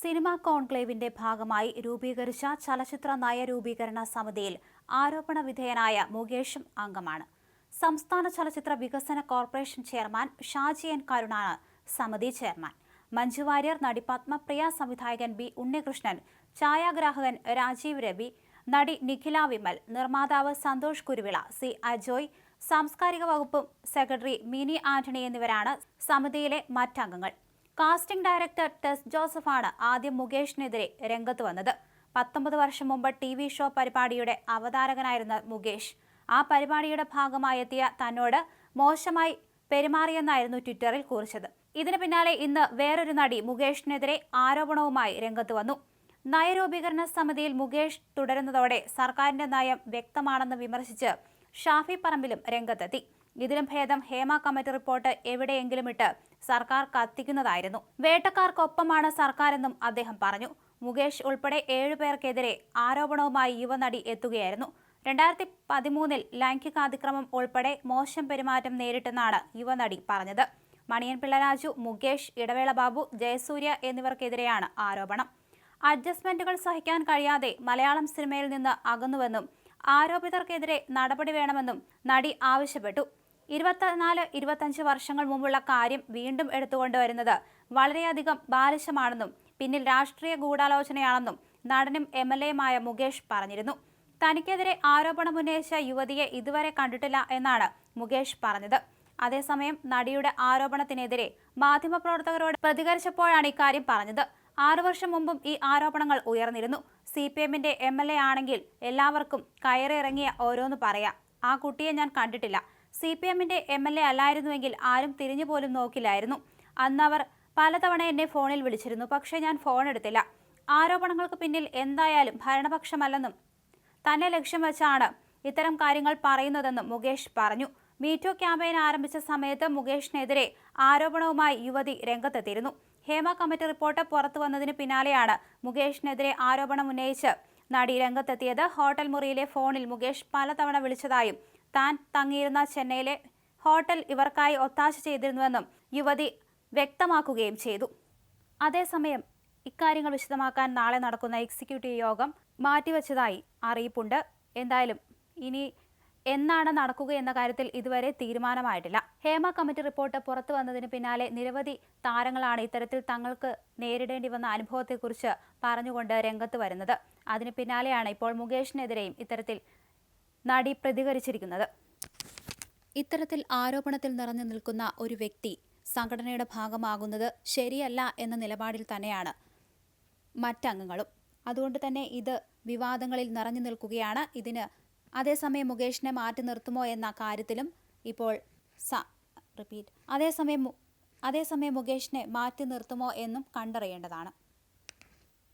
Cinema കോൺക്ലേവിന്റെ ഭാഗമായി രൂപീകരിച്ച ചലച്ചിത്ര നയരൂപീകരണ സമിതിയിൽ ആരോപണ വിധേയനായ മുകേഷും അംഗമാണ്. സംസ്ഥാന ചലച്ചിത്ര വികസന കോർപ്പറേഷൻ ചെയർമാൻ ഷാജി എൻ കരുണാണ് സമിതി ചെയർമാൻ. മഞ്ജു വാര്യർ നടി പത്മപ്രിയ സംവിധായകൻ ബി ഉണ്ണികൃഷ്ണൻ ഛായാഗ്രാഹകൻ രാജീവ് രവി നടി നിഖില വിമൽ നിർമ്മാതാവ് സന്തോഷ് കുരുവിള സി അജോയ് സാംസ്കാരിക വകുപ്പ് സെക്രട്ടറി മിനി ആന്റണി എന്നിവരാണ് സമിതിയിലെ മറ്റംഗങ്ങൾ. കാസ്റ്റിംഗ് ഡയറക്ടർ ടെസ് ജോസഫാണ് ആദ്യം മുകേഷിനെതിരെ രംഗത്ത് വന്നത്. പത്തൊമ്പത് വർഷം മുമ്പ് ടി വി ഷോ പരിപാടിയുടെ അവതാരകനായിരുന്ന മുകേഷ്. ആ പരിപാടിയുടെ ഭാഗമായി എത്തിയ തന്നോട് മോശമായി പെരുമാറിയെന്നായിരുന്നു ട്വിറ്ററിൽ കുറിച്ചത്. ഇതിന് പിന്നാലെ ഇന്ന് വേറൊരു നടി മുകേഷിനെതിരെ ആരോപണവുമായി രംഗത്ത് വന്നു. നയരൂപീകരണ സമിതിയിൽ മുകേഷ് തുടരുന്നതോടെ സർക്കാരിന്റെ നയം വ്യക്തമാണെന്ന് വിമർശിച്ച് ഷാഫി പറമ്പിലും രംഗത്തെത്തി. ഇതിലും ഭേദം ഹേമ കമ്മിറ്റി റിപ്പോർട്ട് എവിടെയെങ്കിലും ഇട്ട് സർക്കാർ കത്തിക്കുന്നതായിരുന്നു. വേട്ടക്കാർക്കൊപ്പമാണ് സർക്കാരെന്നും അദ്ദേഹം പറഞ്ഞു. മുകേഷ് ഉൾപ്പെടെ ഏഴുപേർക്കെതിരെ ആരോപണവുമായി യുവനടി എത്തുകയായിരുന്നു. രണ്ടായിരത്തി പതിമൂന്നിൽ ലൈംഗികാതിക്രമം ഉൾപ്പെടെ മോശം പെരുമാറ്റം നേരിട്ടെന്നാണ് യുവനടി പറഞ്ഞത്. മണിയൻ പിള്ളരാജു മുകേഷ് ഇടവേള ബാബു ജയസൂര്യ എന്നിവർക്കെതിരെയാണ് ആരോപണം. അഡ്ജസ്റ്റ്മെന്റുകൾ സഹിക്കാൻ കഴിയാതെ മലയാളം സിനിമയിൽ നിന്ന് അകന്നുവെന്നും ആരോപിതർക്കെതിരെ നടപടി വേണമെന്നും നടി ആവശ്യപ്പെട്ടു. ഇരുപത്തിനാല് ഇരുപത്തഞ്ച് വർഷങ്ങൾ മുമ്പുള്ള കാര്യം വീണ്ടും എടുത്തുകൊണ്ടുവരുന്നത് വളരെയധികം ബാലിശമാണെന്നും പിന്നിൽ രാഷ്ട്രീയ ഗൂഢാലോചനയാണെന്നും നടനും എം എൽ എയുമായ മുകേഷ് പറഞ്ഞിരുന്നു. തനിക്കെതിരെ ആരോപണമുന്നയിച്ച യുവതിയെ ഇതുവരെ കണ്ടിട്ടില്ല എന്നാണ് മുകേഷ് പറഞ്ഞത്. അതേസമയം നടിയുടെ ആരോപണത്തിനെതിരെ മാധ്യമപ്രവർത്തകരോട് പ്രതികരിച്ചപ്പോഴാണ് ഇക്കാര്യം പറഞ്ഞത്. ആറു വർഷം മുമ്പും ഈ ആരോപണങ്ങൾ ഉയർന്നിരുന്നു. സി പി എമ്മിന്റെ എം എൽ എ ആണെങ്കിൽ എല്ലാവർക്കും കയറിയിറങ്ങിയ ഓരോന്ന് പറയാം. ആ കുട്ടിയെ ഞാൻ കണ്ടിട്ടില്ല. സി പി എമ്മിന്റെ എം എൽ എ അല്ലായിരുന്നുവെങ്കിൽ ആരും തിരിഞ്ഞു പോലും നോക്കില്ലായിരുന്നു. അന്ന് അവർ പലതവണ എന്നെ ഫോണിൽ വിളിച്ചിരുന്നു പക്ഷേ ഞാൻ ഫോൺ എടുത്തില്ല. ആരോപണങ്ങൾക്ക് പിന്നിൽ എന്തായാലും ഭരണപക്ഷമല്ലെന്നും തന്നെ ലക്ഷ്യം വെച്ചാണ് ഇത്തരം കാര്യങ്ങൾ പറയുന്നതെന്നും മുകേഷ് പറഞ്ഞു. മീറ്റോ ക്യാമ്പയിൻ ആരംഭിച്ച സമയത്ത് മുകേഷിനെതിരെ ആരോപണവുമായി യുവതി രംഗത്തെത്തിയിരുന്നു. ഹേമ കമ്മിറ്റി റിപ്പോർട്ട് പുറത്തു വന്നതിന് പിന്നാലെയാണ് മുകേഷിനെതിരെ ആരോപണം ഉന്നയിച്ച് നടി രംഗത്തെത്തിയത്. ഹോട്ടൽ മുറിയിലെ ഫോണിൽ മുകേഷ് പലതവണ വിളിച്ചതായും താൻ തങ്ങിയിരുന്ന ചെന്നൈയിലെ ഹോട്ടൽ ഇവർക്കായി ഒത്താശ ചെയ്തിരുന്നുവെന്നും യുവതി വ്യക്തമാക്കുകയും ചെയ്തു. അതേസമയം ഇക്കാര്യങ്ങൾ വിശദമാക്കാൻ നാളെ നടക്കുന്ന എക്സിക്യൂട്ടീവ് യോഗം മാറ്റിവെച്ചതായി അറിയിപ്പുണ്ട്. എന്തായാലും ഇനി എന്നാണ് നടക്കുക എന്ന കാര്യത്തിൽ ഇതുവരെ തീരുമാനമായിട്ടില്ല. ഹേമ കമ്മിറ്റി റിപ്പോർട്ട് പുറത്തു വന്നതിന് പിന്നാലെ നിരവധി താരങ്ങളാണ് ഇത്തരത്തിൽ തങ്ങൾക്ക് നേരിടേണ്ടി വന്ന അനുഭവത്തെക്കുറിച്ച് പറഞ്ഞുകൊണ്ട് രംഗത്ത് വരുന്നത്. അതിന് പിന്നാലെയാണ് ഇപ്പോൾ മുകേഷിനെതിരെയും ഇത്തരത്തിൽ നടി പ്രതികരിച്ചിരിക്കുന്നത്. ഇത്തരത്തിൽ ആരോപണത്തിൽ നിറഞ്ഞു നിൽക്കുന്ന ഒരു വ്യക്തി സംഘടനയുടെ ഭാഗമാകുന്നത് ശരിയല്ല എന്ന നിലപാടിൽ തന്നെയാണ് മറ്റംഗങ്ങളും. അതുകൊണ്ട് തന്നെ ഇത് വിവാദങ്ങളിൽ നിറഞ്ഞു നിൽക്കുകയാണ്. ഇതിന് അതേസമയം മുകേഷിനെ മാറ്റി നിർത്തുമോ എന്ന കാര്യത്തിലും ഇപ്പോൾ റിപ്പീറ്റ് അതേസമയം അതേസമയം മുകേഷിനെ മാറ്റി നിർത്തുമോ എന്നും കണ്ടറിയേണ്ടതാണ്.